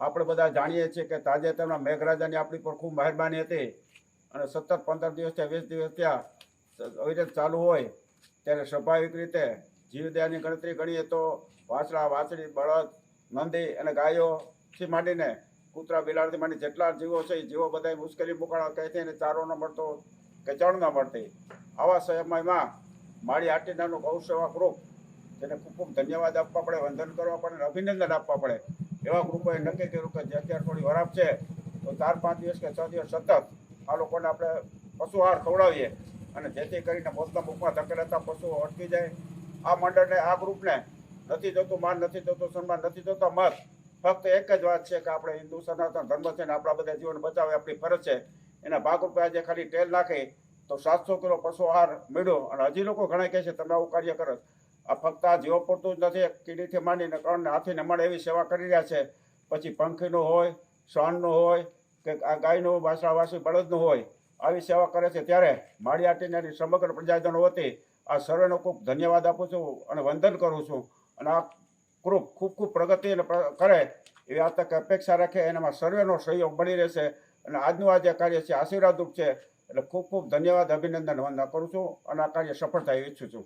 આપણે બધા જાણીએ છીએ કે તાજેતરમાં મેઘરાજાની આપણી પર ખૂબ મહેરબાની હતી. અને સત્તર પંદર દિવસ થયા, વીસ દિવસ થયા અવિરત ચાલુ હોય, ત્યારે સ્વાભાવિક રીતે જીવદયાની ગણતરી ગણીએ તો વાછડા વાછડી બળદ, નંદી અને ગાયોથી માંડીને કૂતરા, બિલાડથી માંડી જેટલા જીવો છે, એ જીવો બધા મુશ્કેલી મુકાળા કહેતી અને ચારો ન મળતો કે ચણ ન મળતી. આવા સમયમાં મારી આટીનાનું ગૌ સેવા ગ્રુપ તેને ખૂબ ખૂબ ધન્યવાદ આપવા પડે, વંદન કરવા પડે અને અભિનંદન આપવા પડે. એવા ગ્રુપોએ નક્કી કર્યું કે જે અત્યારે થોડી વરાપ છે, તો ચાર પાંચ દિવસ કે છ દિવસ સતત આ લોકોને આપણે પશુ આહાર ખવડાવીએ અને જેથી કરીને મોતના મુખમાં ધકેલાતા પશુઓ અટકી જાય. આ મંડળને, આ ગ્રુપને નથી જોતું માન, નથી જોતું સન્માન, નથી જોતો મત. ફક્ત એક જ વાત છે કે આપણે હિન્દુ સનાતન ધર્મ છે ને આપણા બધા જીવન બચાવે, આપણી ફરજ છે. એના ભાગરૂપે આજે ખાલી ટેલ નાખી તો સાતસો કિલો પશુ આહાર મળ્યો અને હજી લોકો ઘણા કહે છે, તમે આવું કાર્ય કરો. આ ફક્ત આ જીવો પૂરતું જ નથી. કીડીથી માંડીને કણને હાથીને મળે એવી સેવા કરી રહ્યા છે. પછી પંખીનું હોય, શ્વાનનું હોય, કે આ ગાયનું વાસણાવાસી બળદનું હોય, આવી સેવા કરે છે. ત્યારે મારી એની સમગ્ર પ્રજાજનો વતી આ સર્વેનો ખૂબ ધન્યવાદ આપું છું અને વંદન કરું છું. અને આ ગ્રુપ ખૂબ ખૂબ પ્રગતિ કરે એવી આ તક અપેક્ષા રાખે એનામાં સર્વેનો સહયોગ મળી રહેશે. અને આજનું આ જે કાર્ય છે આશીર્વાદરૂપ છે. એટલે ખૂબ ખૂબ ધન્યવાદ, અભિનંદન વંદના કરું છું અને આ કાર્ય સફળ થાય ઈચ્છું છું.